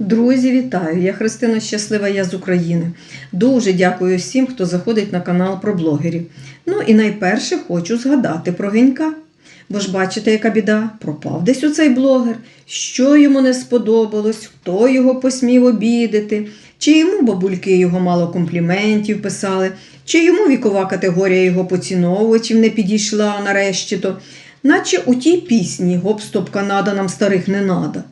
Друзі, вітаю! Я Христина Щаслива, я з України. Дуже дякую всім, хто заходить на канал про блогерів. Ну і найперше хочу згадати про генька. Бо ж бачите, яка біда, пропав десь у цей блогер, що йому не сподобалось, хто його посмів обідати, чи йому бабульки його мало компліментів писали, чи йому вікова категорія його поціновувачів не підійшла нарешті то, наче у тій пісні Гоп-стоп Канада нам старих не надо.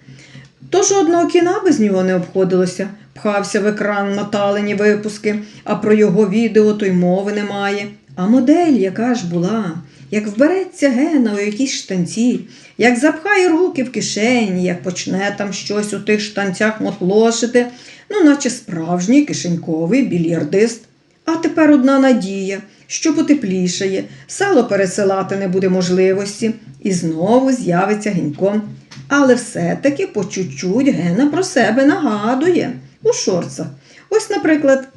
То жодного кіна без нього не обходилося, пхався в екран наталені випуски, а про його відео то й мови немає. А модель, яка ж була, як вбереться гена у якісь штанці, як запхає руки в кишені, як почне там щось у тих штанцях мотлошити, ну наче справжній кишеньковий більярдист. А тепер одна надія, що потеплішає, сало пересилати не буде можливості, і знову з'явиться геньком. Але все-таки по чуть-чуть Гена про себе нагадує у шорцах. Ось, наприклад,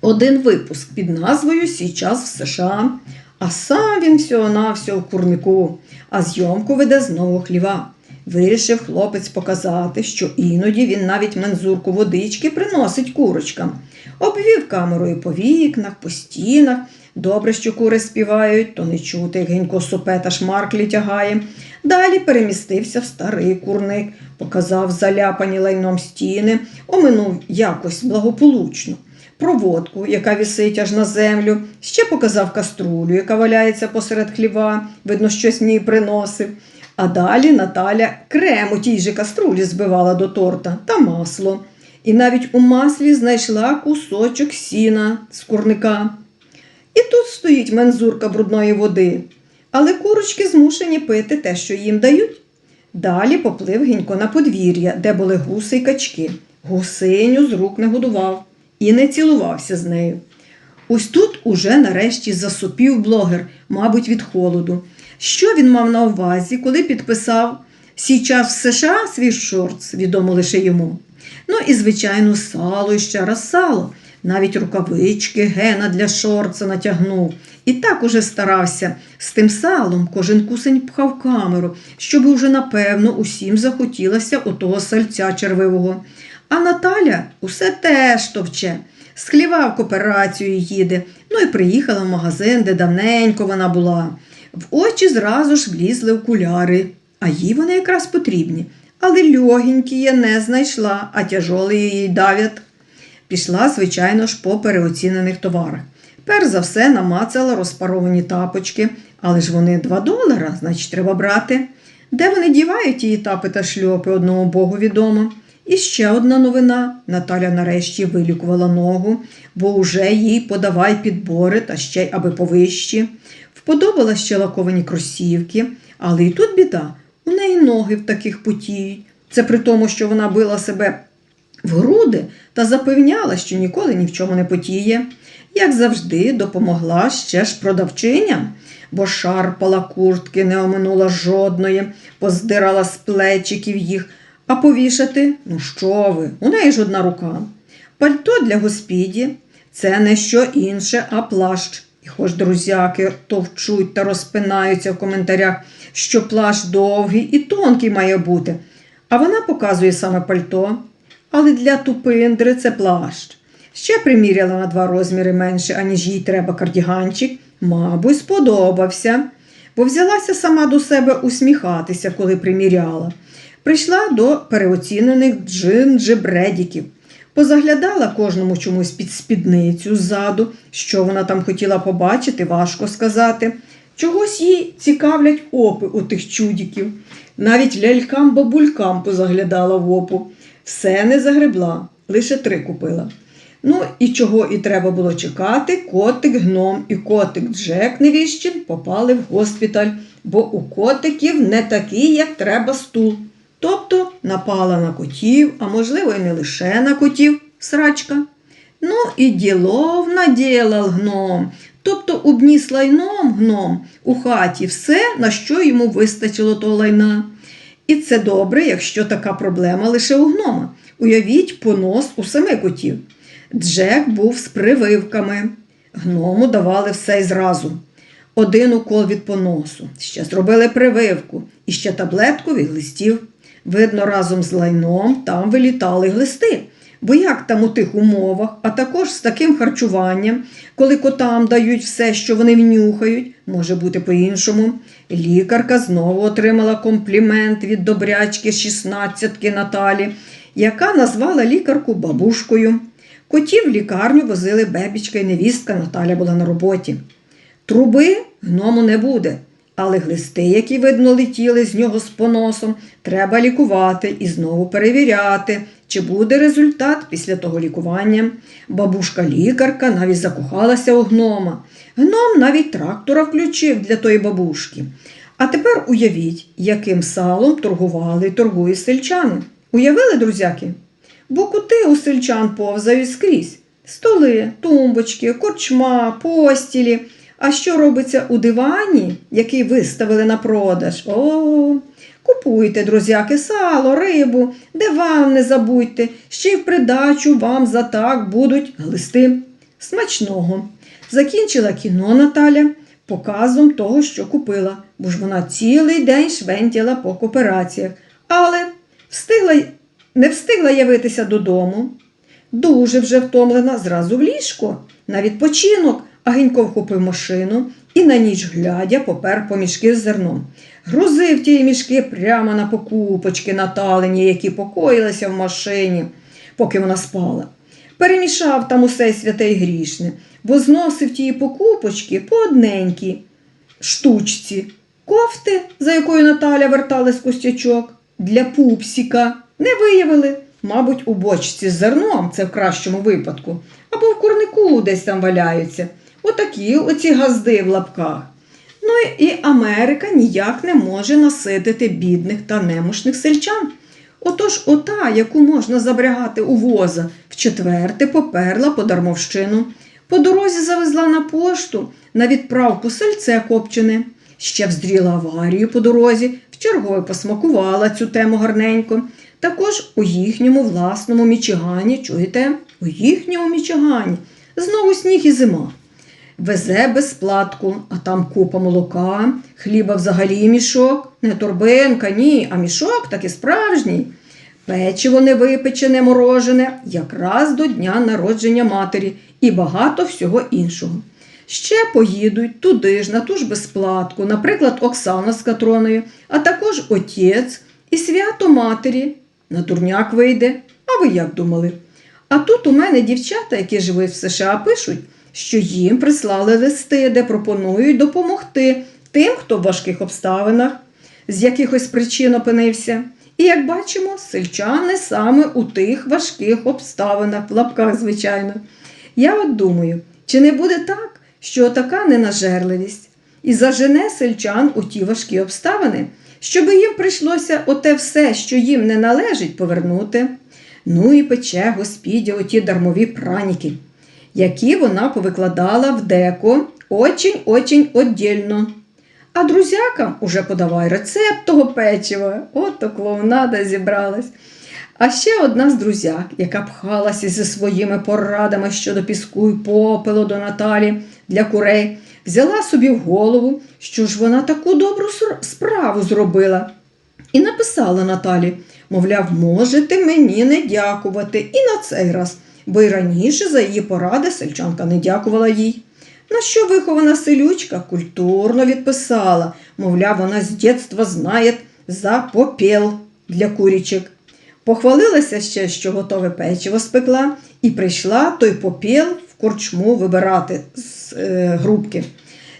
один випуск під назвою Січас в США, а сам він всього-навсього в курнику, а зйомку веде знову хліва. Вирішив хлопець показати, що іноді він навіть мензурку водички приносить курочкам. Обвів камерою по вікнах, по стінах. Добре, що кури співають, то не чути, як генько сопе та шмарклі тягає. Далі перемістився в старий курник, показав заляпані лайном стіни, оминув якось благополучно. Проводку, яка вісить аж на землю, ще показав каструлю, яка валяється посеред хліва, видно, щось в ній приносив. А далі Наталя крем у тій же каструлі збивала до торта та масло. І навіть у маслі знайшла кусочок сіна з курника. І тут стоїть мензурка брудної води, але курочки змушені пити те, що їм дають. Далі поплив гінько на подвір'я, де були гуси й качки. Гусиню з рук не годував і не цілувався з нею. Ось тут уже нарешті засопів блогер, мабуть, від холоду. Що він мав на увазі, коли підписав «Січас в США свій шортс, відомо лише йому. Ну і, звичайно, сало і ще раз сало. Навіть рукавички гена для шорца натягнув. І так уже старався з тим салом кожен кусень пхав камеру, щоб уже напевно усім захотілося отого сальця червивого. А Наталя усе теж товче. З хліва в кооперацію їде, ну і приїхала в магазин, де давненько вона була. В очі зразу ж влізли окуляри, а їй вони якраз потрібні. Але льогенькі я не знайшла, а тяжолі її давять. Пішла, звичайно ж, по переоцінених товарах. Перш за все намацала розпаровані тапочки, але ж вони 2 долара, значить, треба брати. Де вони дівають її тапи та шльопи, одному богу відомо. І ще одна новина. Наталя нарешті вилікувала ногу, бо уже їй подавай підбори та ще й аби повищі. Вподобала ще лаковані кросівки, але і тут біда. У неї ноги в таких потіють. Це при тому, що вона била себе в груди та запевняла, що ніколи ні в чому не потіє. Як завжди, допомогла ще ж продавчиня, бо шарпала куртки, не оминула жодної, поздирала з плечиків їх, а повішати ну що ви, у неї ж одна рука. Пальто для господі це не що інше, а плащ. І хоч друзяки товчуть та розпинаються в коментарях, що плащ довгий і тонкий має бути. А вона показує саме пальто. Але для тупиндри це плащ. Ще приміряла на два розміри менше, аніж їй треба кардіганчик. Мабуть, сподобався, бо взялася сама до себе усміхатися, коли приміряла. Прийшла до переоцінених джин-джебредіків. Позаглядала кожному чомусь під спідницю ззаду, що вона там хотіла побачити, важко сказати. Чогось їй цікавлять опи у тих чудіків. Навіть лялькам-бабулькам позаглядала в опу. Все не загребла, лише три купила. Ну і чого і треба було чекати, котик гном і котик Джек Невіщин попали в госпіталь, бо у котиків не такий, як треба стул. Тобто напала на котів, а можливо, і не лише на котів, срачка. Ну і ділов наділав гном, тобто обніс лайном гном у хаті все, на що йому вистачило того лайна. І це добре, якщо така проблема лише у гнома. Уявіть понос у семи котів. Джек був з прививками. Гному давали все й зразу. Один укол від поносу, ще зробили прививку і ще таблетку від листів. Видно, разом з лайном там вилітали глисти. Бо як там у тих умовах, а також з таким харчуванням, коли котам дають все, що вони внюхають, може бути по-іншому. Лікарка знову отримала комплімент від добрячки шістнадцятки Наталі, яка назвала лікарку бабушкою. Котів в лікарню возили бебічка і невістка, Наталя була на роботі. Труби гному не буде, але глисти, які, видно, летіли з нього з поносом, треба лікувати і знову перевіряти, чи буде результат після того лікування. Бабушка-лікарка навіть закохалася у гнома. Гном навіть трактора включив для тої бабушки. А тепер уявіть, яким салом торгували і торгують сельчани. Уявили, друзяки? Бо кути у сельчан повзають скрізь. Столи, тумбочки, корчма, постілі. А що робиться у дивані, який виставили на продаж? О, купуйте, друзяки, сало, рибу, диван не забудьте, ще й в придачу вам за так будуть глисти. Смачного. Закінчила кіно Наталя показом того, що купила, бо ж вона цілий день швентіла по коопераціях, але встигла, не встигла явитися додому. Дуже вже втомлена зразу в ліжко, на відпочинок, а Генько вхопив машину і на ніч глядя попер по мішки з зерном. Грузив ті мішки прямо на покупочки Наталині, які покоїлися в машині, поки вона спала. Перемішав там усе святе й грішне, бо зносив ті покупочки по одненькій штучці. Кофти, за якою Наталя верталась костячок, для пупсіка не виявили. Мабуть, у бочці з зерном, це в кращому випадку, або в курнику десь там валяються. Отакі оці газди в лапках. Ну і Америка ніяк не може наситити бідних та немощних сельчан. Отож, ота, яку можна забрягати у воза, вчетверте поперла по дармовщину. По дорозі завезла на пошту на відправку сельце копчене. Ще вздріла аварію по дорозі, вчергове посмакувала цю тему гарненько. Також у їхньому власному Мічигані, чуєте? У їхньому Мічигані. Знову сніг і зима. Везе безплатку, а там купа молока, хліба взагалі мішок, не торбинка, ні, а мішок таки справжній. Печиво невипечене, морожене, якраз до дня народження матері і багато всього іншого. Ще поїдуть туди ж, на ту ж безплатку, наприклад, Оксана з Катроною, а також отець і свято матері. На дурняк вийде. А ви як думали? А тут у мене дівчата, які живуть в США, пишуть, що їм прислали листи, де пропонують допомогти тим, хто в важких обставинах, з якихось причин опинився. І як бачимо, сельчани саме у тих важких обставинах, в лапках, звичайно. Я от думаю, чи не буде так, що така ненажерливість і зажене сельчан у ті важкі обставини, щоби їм прийшлося оте все, що їм не належить, повернути. Ну і пече Господі оті дармові праніки, які вона повикладала в деко очень-очень оддільно. А друзякам уже подавай рецепт того печива. От то клоунада зібралась. А ще одна з друзяк, яка пхалася зі своїми порадами щодо піску і попелу до Наталі для курей, взяла собі в голову, що ж вона таку добру справу зробила. І написала Наталі, мовляв, можете мені не дякувати і на цей раз, бо й раніше за її поради сельчанка не дякувала їй. На що вихована селючка культурно відписала, мовляв, вона з дєтства знає за попіл для курічок. Похвалилася ще, що готове печиво спекла, і прийшла той попіл в корчму вибирати з е, грубки.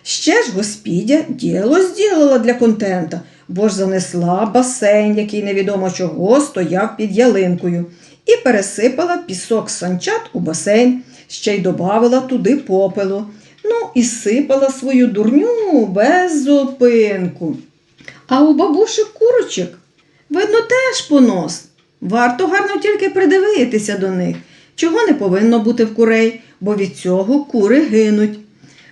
Ще ж господя діло зділила для контента, бо ж занесла басейн, який невідомо чого стояв під ялинкою, і пересипала пісок санчат у басейн, ще й добавила туди попелу. Ну і сипала свою дурню без зупинку. А у бабушек курочок, видно, теж понос. Варто гарно тільки придивитися до них, чого не повинно бути в курей, бо від цього кури гинуть.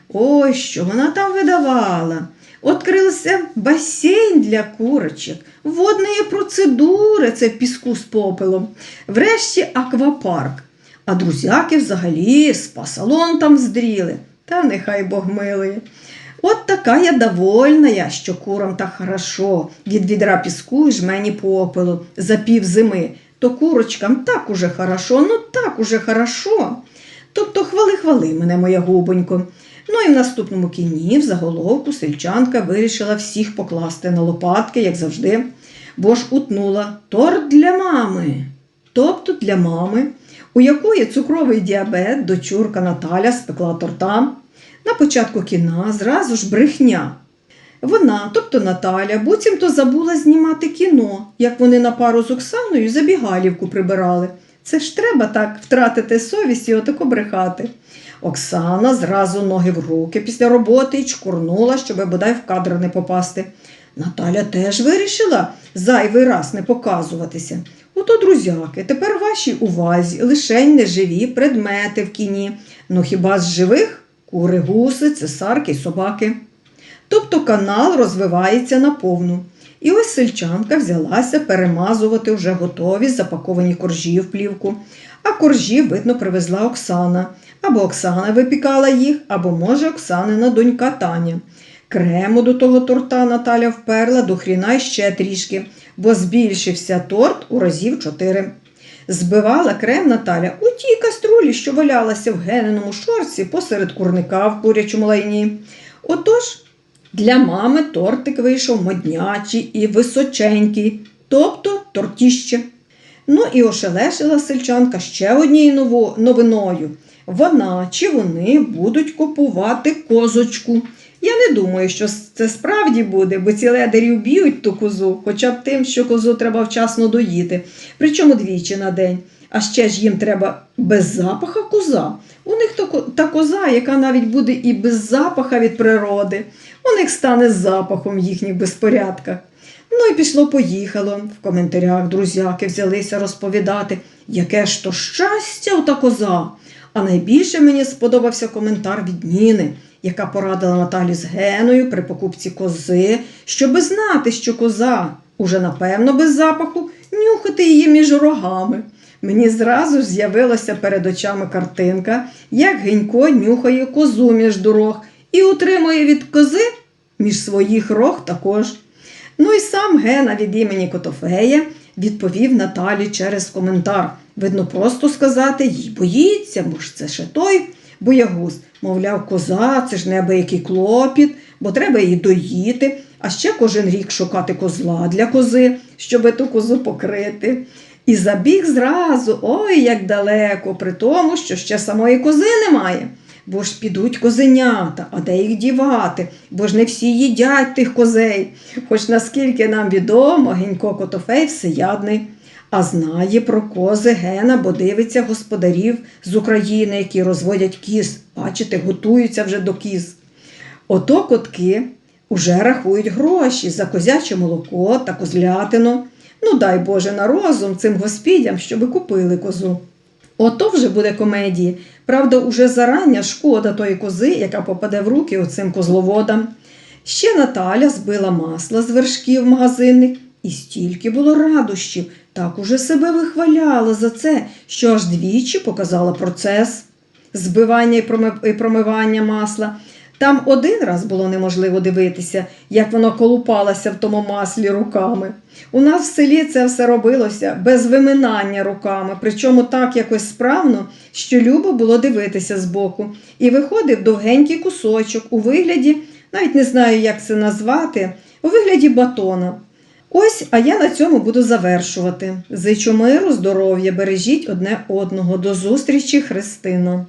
Ой, що вона там видавала. Открився басейн для курочок, водні процедури, це піску з попелом, врешті аквапарк. А друзяки взагалі спа-салон там здріли. Та нехай Бог милує. От така я довольна, я, що курам так хорошо, від відра піску і жмені попелу за пів зими. То курочкам так уже хорошо, ну так уже хорошо. Тобто хвали-хвали мене, моя губонько. Ну і в наступному кіні, в заголовку, сельчанка вирішила всіх покласти на лопатки, як завжди, бо ж утнула торт для мами. Тобто для мами, у якої цукровий діабет, дочурка Наталя спекла торта. На початку кіна зразу ж брехня. Вона, тобто Наталя, буцімто забула знімати кіно, як вони на пару з Оксаною забігалівку прибирали. Це ж треба так втратити совість і отако брехати. Оксана зразу ноги в руки після роботи й чкурнула, щоб бодай в кадр не попасти. Наталя теж вирішила зайвий раз не показуватися. Ото, друзяки, тепер вашій увазі лишень неживі предмети в кіні. Ну хіба з живих кури, гуси, цесарки собаки. Тобто канал розвивається наповну. І ось сельчанка взялася перемазувати вже готові запаковані коржі в плівку. А коржі, видно, привезла Оксана. Або Оксана випікала їх, або, може, Оксанина донька Таня. Крему до того торта Наталя вперла до хріна ще трішки, бо збільшився торт у разів чотири. Збивала крем Наталя у тій каструлі, що валялася в гененому шорці посеред курника в курячому лайні. Отож, для мами тортик вийшов моднячий і височенький, тобто тортіще. Ну і ошелешила сельчанка ще однією новиною. Вона чи вони будуть купувати козочку. Я не думаю, що це справді буде, бо ці ледарі вб'ють ту козу, хоча б тим, що козу треба вчасно доїти, причому двічі на день. А ще ж їм треба без запаха коза. У них то та коза, яка навіть буде і без запаха від природи. У них стане запахом в їхніх безпорядках. Ну і пішло-поїхало. В коментарях друзяки взялися розповідати, яке ж то щастя ота коза. А найбільше мені сподобався коментар від Ніни, яка порадила Наталі з Геною при покупці кози, щоби знати, що коза уже напевно без запаху, нюхати її між рогами. Мені зразу з'явилася перед очами картинка, як Генько нюхає козу між дорог і утримує від кози між своїх рог також. Ну і сам Гена від імені Котофея відповів Наталі через коментар. Видно, просто сказати їй боїться, бо ж це ще той боягуз. Мовляв, коза, це ж неабиякий клопіт, бо треба її доїти, а ще кожен рік шукати козла для кози, щоби ту козу покрити. І забіг зразу, ой, як далеко, при тому, що ще самої кози немає. Бо ж підуть козенята, а де їх дівати? Бо ж не всі їдять тих козей. Хоч наскільки нам відомо, Генько Котофей всеядний, а знає про кози Гена, бо дивиться господарів з України, які розводять кіз. Бачите, готуються вже до кіз. Ото котки уже рахують гроші за козяче молоко та козлятину. Ну, дай Боже на розум цим господям, щоби купили козу. Ото вже буде комедії. Правда, уже зарання шкода тої кози, яка попаде в руки оцим козловодам. Ще Наталя збила масла з вершків магазинних, і стільки було радощів, так уже себе вихваляла за це, що аж двічі показала процес збивання і промивання масла. Там один раз було неможливо дивитися, як воно колупалося в тому маслі руками. У нас в селі це все робилося без виминання руками, причому так якось справно, що любо було дивитися збоку. І виходив довгенький кусочок у вигляді, навіть не знаю, як це назвати, у вигляді батона. Ось, а я на цьому буду завершувати. Зичу миру, здоров'я, бережіть одне одного. До зустрічі, Христина!